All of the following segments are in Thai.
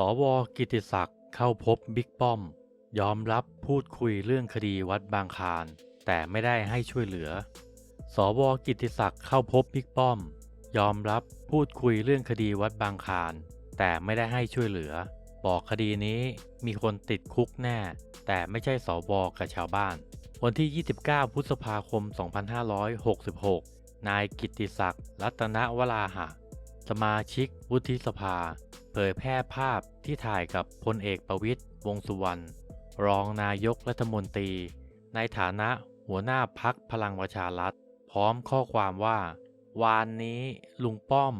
สวกิติศักดิ์เข้าพบบิ๊กป้อม ยอมรับพูดคุยเรื่องคดีวัดบางคานแต่ไม่ได้ให้ช่วยเหลือ สวกิติศักดิ์เข้าพบบิ๊กป้อม ยอมรับพูดคุยเรื่องคดีวัดบางคานแต่ไม่ได้ให้ช่วยเหลือ บอกคดีนี้มีคนติดคุกแน่ แต่ไม่ใช่สวกับชาวบ้าน วันที่ 29 พฤษภาคม 2566 นายกิติศักดิ์รัตนวราหะ สมาชิกวุฒิสภา เผยแพร่ภาพที่ถ่ายกับพลเอกประวิตยวงสุวรรณรองนายกรัฐมนตรี ในฐานะหัวหน้าพักพลังประชารัฐ พร้อมข้อความว่า วานนี้ลุงป้อม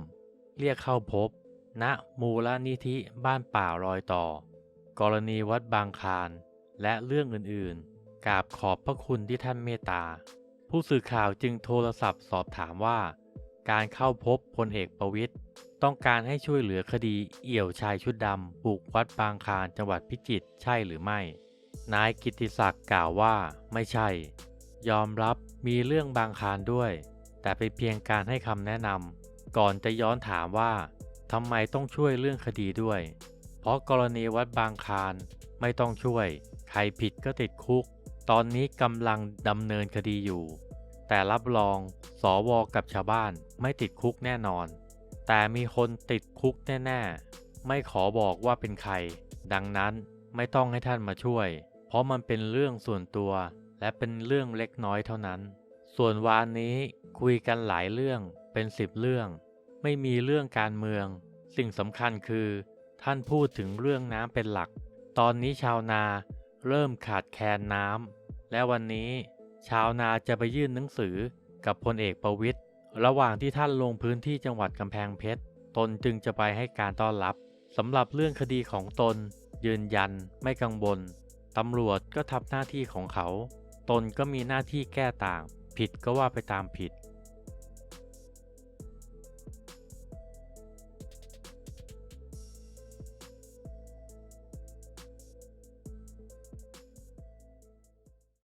เรียกเข้าพบ ณมูลนิธิบ้านป่ารอยต่อ กรณีวัดบางคานและเรื่องอื่นๆกราบขอบพระคุณที่ท่านเมตตา ผู้สื่อข่าวจึงโทรศัพท์สอบถามว่า การเข้าพบพลเอกประวิตยต้องการให้ช่วยเหลือคดีเอี่ยวชายชุดดำบุกวัดบางคานจังหวัดพิจิตรใช่หรือไม่ นายกิติศักดิ์กล่าวว่าไม่ใช่ ยอมรับมีเรื่องบางคานด้วย แต่เป็นเพียงการให้คำแนะนำก่อนจะย้อนถามว่าทำไมต้องช่วยเรื่องคดีด้วย เพราะกรณีวัดบางคานไม่ต้องช่วย ใครผิดก็ติดคุก ตอนนี้กำลังดำเนินคดีอยู่ แต่รับรองสอวอกับชาวบ้านไม่ติดคุกแน่นอน แต่มีคนติดคุกแน่ๆ ไม่ขอบอกว่าเป็นใคร ดังนั้นไม่ต้องให้ท่านมาช่วย เพราะมันเป็นเรื่องส่วนตัว และเป็นเรื่องเล็กน้อยเท่านั้น ส่วนวานนี้คุยกันหลายเรื่องเป็นสิบเรื่อง ไม่มีเรื่องการเมือง สิ่งสำคัญคือ ท่านพูดถึงเรื่องน้ำเป็นหลัก ตอนนี้ชาวนาเริ่มขาดแคลนน้ำและวันนี้ ชาวนาจะไปยื่นหนังสือกับพลเอกประวิตยระหว่างที่ท่านลงพื้นที่จังหวัดกำแพงเพชร ตนจึงจะไปให้การต้อนรับสำหรับเรื่องคดีของตน ยืนยันไม่กังวลตำรวจก็ทำหน้าที่ของเขา ตนก็มีหน้าที่แก้ต่าง ผิดก็ว่าไปตามผิด